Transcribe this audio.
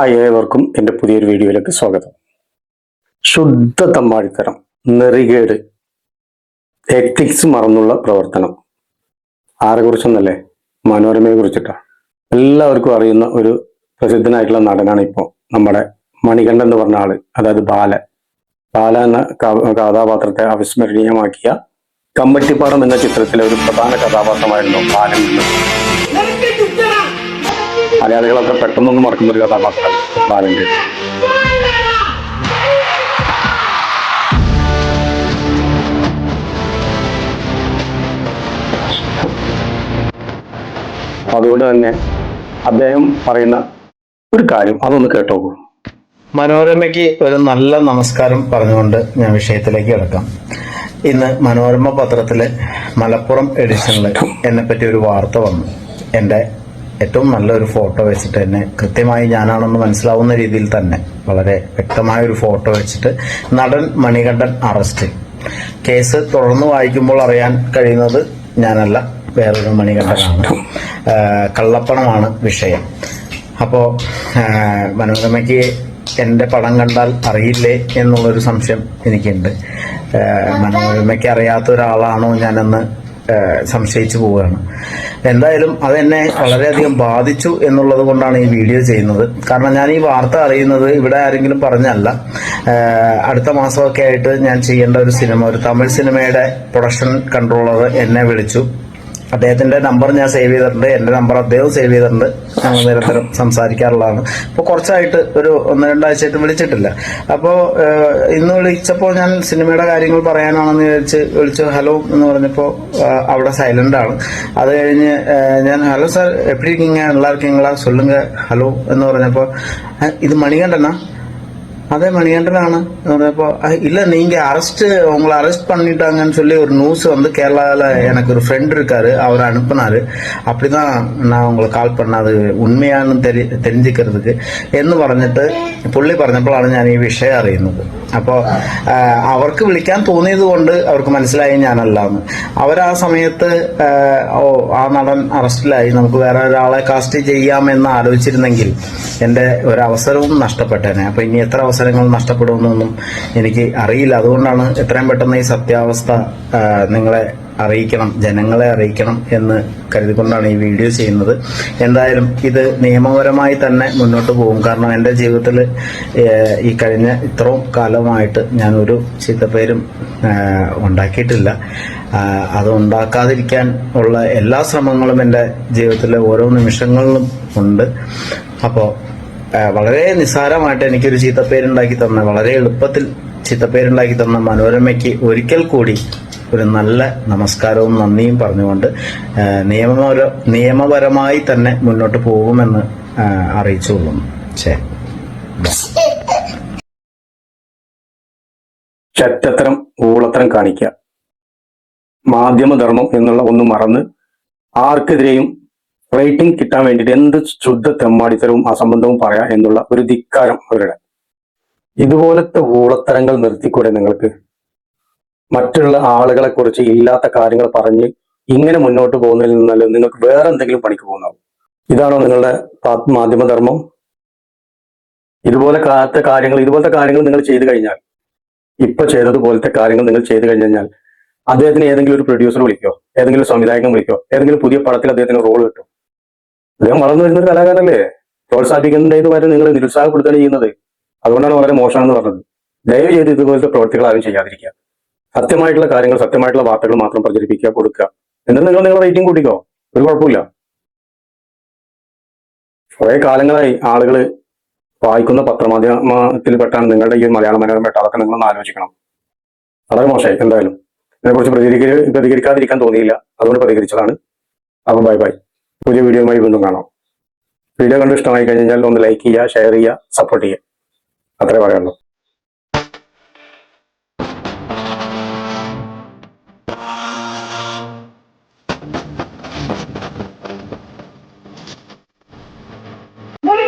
Hi ഏവർക്കും എന്റെ പുതിയൊരു വീഡിയോയിലേക്ക് സ്വാഗതം. ശുദ്ധ തമ്മാടിത്തരം നെറികേട് എത്തിക്സ് മറന്നുള്ള പ്രവർത്തനം. ആരെ കുറിച്ചൊന്നല്ലേ? മനോരമയെ കുറിച്ചിട്ടാണ് എല്ലാവർക്കും അറിയുന്ന ഒരു പ്രസിദ്ധനായിട്ടുള്ള നടനാണ് ഇപ്പോൾ നമ്മുടെ മണികണ്ഠൻ എന്ന് പറഞ്ഞ ആൾ അതായത് ബാല ബാല എന്ന കഥാപാത്രത്തെ അവിസ്മരണീയമാക്കിയ കമ്മട്ടിപ്പാടം എന്ന ചിത്രത്തിലെ ഒരു പ്രധാന കഥാപാത്രമായിരുന്നു ബാലൻ മലയാളികളൊക്കെ പെട്ടെന്നൊന്നും മറക്കുന്ന ഒരു കഥാപാത്രം. ബാലന്റെ അതുകൊണ്ട് തന്നെ അദ്ദേഹം പറയുന്ന ഒരു കാര്യം അതൊന്ന് കേട്ടോളൂ മനോരമയ്ക്ക് ഒരു നല്ല നമസ്കാരം പറഞ്ഞുകൊണ്ട് ഞാൻ വിഷയത്തിലേക്ക് കിടക്കാം. ഇന്ന് മനോരമ പത്രത്തിലെ മലപ്പുറം എഡിഷനിൽ എന്നെ പറ്റി ഒരു വാർത്ത വന്നു. എന്റെ ഏറ്റവും നല്ലൊരു ഫോട്ടോ വെച്ചിട്ട് തന്നെ കൃത്യമായി ഞാനാണെന്ന് മനസ്സിലാവുന്ന രീതിയിൽ തന്നെ വളരെ വ്യക്തമായ ഒരു ഫോട്ടോ വെച്ചിട്ട് നടൻ മണികണ്ഠൻ അറസ്റ്റ്. കേസ് തുടർന്ന് വായിക്കുമ്പോൾ അറിയാൻ കഴിയുന്നത് ഞാനല്ല വേറൊരു മണികണ്ഠനാണ്. കള്ളപ്പണമാണ് വിഷയം. അപ്പോ മനോരമയ്ക്ക് എന്റെ പടം കണ്ടാൽ അറിയില്ലേ എന്നുള്ളൊരു സംശയം എനിക്കുണ്ട്. മനോരമയ്ക്ക് അറിയാത്ത ഒരാളാണോ ഞാനെന്ന് സംശയിച്ചു പോവുകയാണ്. എന്തായാലും അതെന്നെ വളരെയധികം ബാധിച്ചു എന്നുള്ളത് കൊണ്ടാണ് ഈ വീഡിയോ ചെയ്യുന്നത്. കാരണം ഞാൻ ഈ വാർത്ത അറിയുന്നത് ഇവിടെ ആരെങ്കിലും പറഞ്ഞല്ല. അടുത്ത മാസമൊക്കെ ആയിട്ട് ഞാൻ ചെയ്യേണ്ട ഒരു സിനിമ ഒരു തമിഴ് സിനിമയുടെ പ്രൊഡക്ഷൻ കൺട്രോളർ എന്നെ വിളിച്ചു. അദ്ദേഹത്തിന്റെ നമ്പർ ഞാൻ സേവ് ചെയ്തിട്ടുണ്ട്. എന്റെ നമ്പർ അദ്ദേഹം സേവ് ചെയ്തിട്ടുണ്ട്. ഞങ്ങൾ നിരന്തരം സംസാരിക്കാറുള്ളതാണ്. അപ്പോൾ കുറച്ചായിട്ട് ഒരു ഒന്ന് രണ്ടാഴ്ചയായിട്ട് വിളിച്ചിട്ടില്ല. അപ്പോൾ ഇന്ന് വിളിച്ചപ്പോൾ ഞാൻ സിനിമയുടെ കാര്യങ്ങൾ പറയാനാണെന്ന് ചോദിച്ച് വിളിച്ചു. ഹലോ എന്ന് പറഞ്ഞപ്പോൾ അവിടെ സൈലന്റ് ആണ്. അത് കഴിഞ്ഞ് ഞാൻ ഹലോ സാർ എപ്പിടിക്കിങ്ങ എല്ലാവർക്കും നിങ്ങളാ സൊല്ലുങ്ക ഹലോ എന്ന് പറഞ്ഞപ്പോൾ ഇത് മണികണ്ഠനാ? அதே மாதிரி என்றான இப்போ இல்லை நீங்கள் அரெஸ்ட்டு உங்களை அரெஸ்ட் பண்ணிட்டாங்கன்னு சொல்லி ஒரு நியூஸ் வந்து கேரளாவில் எனக்கு ஒரு ஃப்ரெண்ட் இருக்கார். அவர் அனுப்புனார். அப்படி தான் நான் உங்களுக்கு கால் பண்ணത് ഉണ്മയാണെന്ന് തെരി തെരിഞ്ഞിക്കരുത് എന്ന് പറഞ്ഞിട്ട് പുള്ളി പറഞ്ഞപ്പോഴാണ് ഞാൻ ഈ വിഷയം അറിയുന്നത് അപ്പോൾ അവർക്ക് വിളിക്കാൻ തോന്നിയത് കൊണ്ട് അവർക്ക് മനസ്സിലായി ഞാനല്ല എന്ന് അവർ ആ സമയത്ത് ഓ ആ നടൻ അറസ്റ്റിലായി. നമുക്ക് വേറെ ഒരാളെ കാസ്റ്റ് ചെയ്യാമെന്ന് ആലോചിച്ചിരുന്നെങ്കിൽ എന്റെ ഒരവസരവും നഷ്ടപ്പെട്ടേനെ. അപ്പൊ ഇനി എത്ര അവസരങ്ങൾ നഷ്ടപ്പെടുമെന്നൊന്നും എനിക്ക് അറിയില്ല. അതുകൊണ്ടാണ് എത്രയും പെട്ടെന്ന് ഈ സത്യാവസ്ഥ നിങ്ങളെ അറിയിക്കണം ജനങ്ങളെ അറിയിക്കണം എന്ന് കരുതിക്കൊണ്ടാണ് ഈ വീഡിയോ ചെയ്യുന്നത്. എന്തായാലും ഇത് നിയമപരമായി തന്നെ മുന്നോട്ട് പോകും. കാരണം എന്റെ ജീവിതത്തിൽ ഈ കഴിഞ്ഞ ഇത്രയും കാലമായിട്ട് ഞാൻ ഒരു ചീത്തപ്പേരും ഉണ്ടാക്കിയിട്ടില്ല. അത് ഉണ്ടാക്കാതിരിക്കാൻ ഉള്ള എല്ലാ ശ്രമങ്ങളും എന്റെ ജീവിതത്തിലെ ഓരോ നിമിഷങ്ങളിലും ഉണ്ട്. അപ്പോൾ വളരെ നിസ്സാരമായിട്ട് എനിക്കൊരു ചീത്തപ്പേരുണ്ടാക്കി തന്ന വളരെ എളുപ്പത്തിൽ ചിത്തപ്പേരുണ്ടാക്കി തന്ന മനോരമയ്ക്ക് ഒരിക്കൽ കൂടി ഒരു നല്ല നമസ്കാരവും നന്ദിയും പറഞ്ഞുകൊണ്ട് നിയമപര നിയമപരമായി തന്നെ മുന്നോട്ട് പോകുമെന്ന് അറിയിച്ചു അറിയിച്ചുകൊള്ളുന്നു. ശരി. ചെറ്റത്തരം ഊളത്തരം കാണിക്കുക. മാധ്യമധർമ്മം എന്നുള്ള ഒന്ന് മറന്ന് ആർക്കെതിരെയും റേറ്റിംഗ് കിട്ടാൻ വേണ്ടിയിട്ട് എന്ത് ശുദ്ധ തെമ്മാടിത്തരവും അസംബന്ധവും പറയാ എന്നുള്ള ഒരു ധിക്കാരം അവരുടെ. ഇതുപോലത്തെ ഊളത്തരങ്ങൾ നിർത്തിക്കൂടെ നിങ്ങൾക്ക്? മറ്റുള്ള ആളുകളെ കുറിച്ച് ഇല്ലാത്ത കാര്യങ്ങൾ പറഞ്ഞ് ഇങ്ങനെ മുന്നോട്ട് പോകുന്നതിൽ നിന്നല്ല നിങ്ങൾക്ക് വേറെ എന്തെങ്കിലും പണിക്ക് പോകുന്നതാവും. ഇതാണോ നിങ്ങളുടെ മാധ്യമധർമ്മം ഇതുപോലെ കാത്ത കാര്യങ്ങൾ ഇതുപോലത്തെ കാര്യങ്ങൾ നിങ്ങൾ ചെയ്തു കഴിഞ്ഞാൽ ഇപ്പൊ ചെയ്തതുപോലത്തെ കാര്യങ്ങൾ നിങ്ങൾ ചെയ്തു കഴിഞ്ഞാൽ അദ്ദേഹത്തിന് ഏതെങ്കിലും ഒരു പ്രൊഡ്യൂസർ വിളിക്കോ ഏതെങ്കിലും സംവിധായകൻ വിളിക്കോ ഏതെങ്കിലും പുതിയ പടത്തിൽ അദ്ദേഹത്തിന് റോൾ കിട്ടും. അദ്ദേഹം വളർന്നു വരുന്ന ഒരു കലാകാരനല്ലേ? പ്രോത്സാഹിപ്പിക്കുന്നതിന് വരെ നിങ്ങൾ നിരുത്സാഹപ്പെടുത്തുകയാണ് ചെയ്യുന്നത്. അതുകൊണ്ടാണ് വളരെ മോശമാണെന്ന് പറഞ്ഞത്. ദയവ് ചെയ്ത് ഇതുപോലത്തെ പ്രവർത്തികൾ ആരും ചെയ്യാതിരിക്കുക. സത്യമായിട്ടുള്ള കാര്യങ്ങൾ സത്യമായിട്ടുള്ള വാർത്തകൾ മാത്രം പ്രചരിപ്പിക്കുക കൊടുക്കുക. എന്നിട്ട് നിങ്ങൾ നിങ്ങളുടെ റേറ്റിംഗ് കൂട്ടിക്കോ? ഒരു കുഴപ്പമില്ല. കുറെ കാലങ്ങളായി ആളുകൾ വായിക്കുന്ന പത്രമാധ്യമത്തിൽപ്പെട്ടാണ് നിങ്ങളുടെ ഈ മലയാള മനോരമ പെട്ട അതൊക്കെ നിങ്ങളൊന്ന് ആലോചിക്കണം. വളരെ മോശമായി എന്തായാലും. ഇതിനെക്കുറിച്ച് പ്രതികരിക്ക പ്രതികരിക്കാതിരിക്കാൻ തോന്നിയില്ല. അതുകൊണ്ട് പ്രതികരിച്ചതാണ്. അപ്പം ബൈ ബൈ പുതിയ വീഡിയോയുമായി വീണ്ടും കാണാം. വീഡിയോ കണ്ട് ഇഷ്ടമായി കഴിഞ്ഞാൽ ഒന്ന് ലൈക്ക് ചെയ്യുക ഷെയർ ചെയ്യുക സപ്പോർട്ട് ചെയ്യുക. അത്രേ പറയാനുള്ളൂ